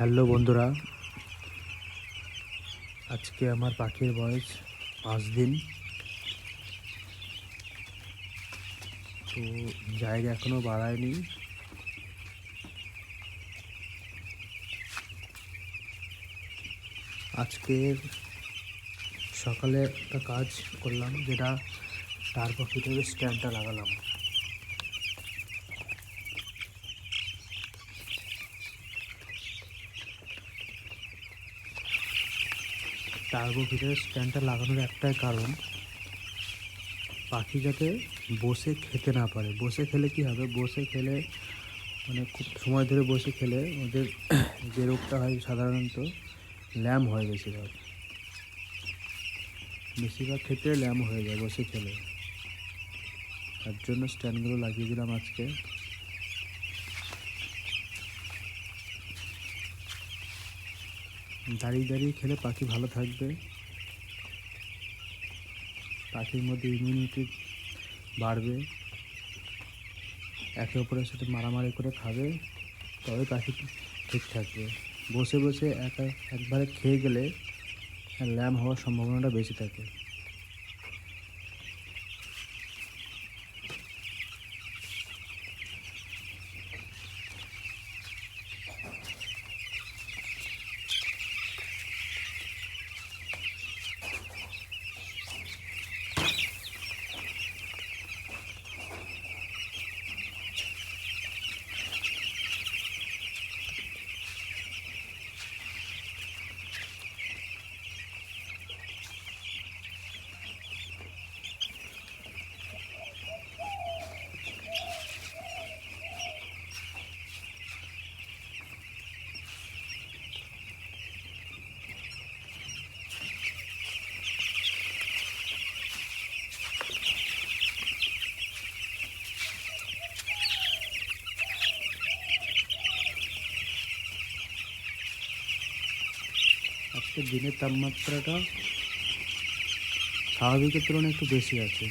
Hello বন্ধুরা। আজকে আমার পাখির বয়স পাঁচ দিন। তো জায়গা এখনও বাড়ায়নি। আজকে সকালে একটা কাজ করলাম, যেটা তার পাখিটাকে স্ট্যান্ডটা লাগালাম। টার্বো ভিতরে স্ট্যান্ডটা লাগানোর একটাই কারণ, পাখি যাতে বসে খেতে না পারে। বসে খেলে কি হবে? বসে খেলে মানে খুব সময় ধরে বসে খেলে ওদের যে রোগটা হয় সাধারণত ল্যাম হয় বেশিরভাগ। বেশিরভাগ ক্ষেত্রে ল্যাম হয়ে যায় বসে খেলে। তার জন্য স্ট্যান্ডগুলো লাগিয়ে দিলাম আজকে। দাঁড়িয়ে দাঁড়িয়ে খেলে পাখি ভালো থাকবে। পাখির মধ্যে ইমিউনিটি বাড়বে। একে অপরের সাথে মারামারি করে খাবে তবে পাখি ঠিক থাকবে। বসে বসে একা একবারে খেয়ে গেলে ল্যাম হওয়ার সম্ভাবনাটা বেশি থাকে। আজকে দিনের তাপমাত্রাটা স্বাভাবিকের তুলনায় একটু বেশি আছে।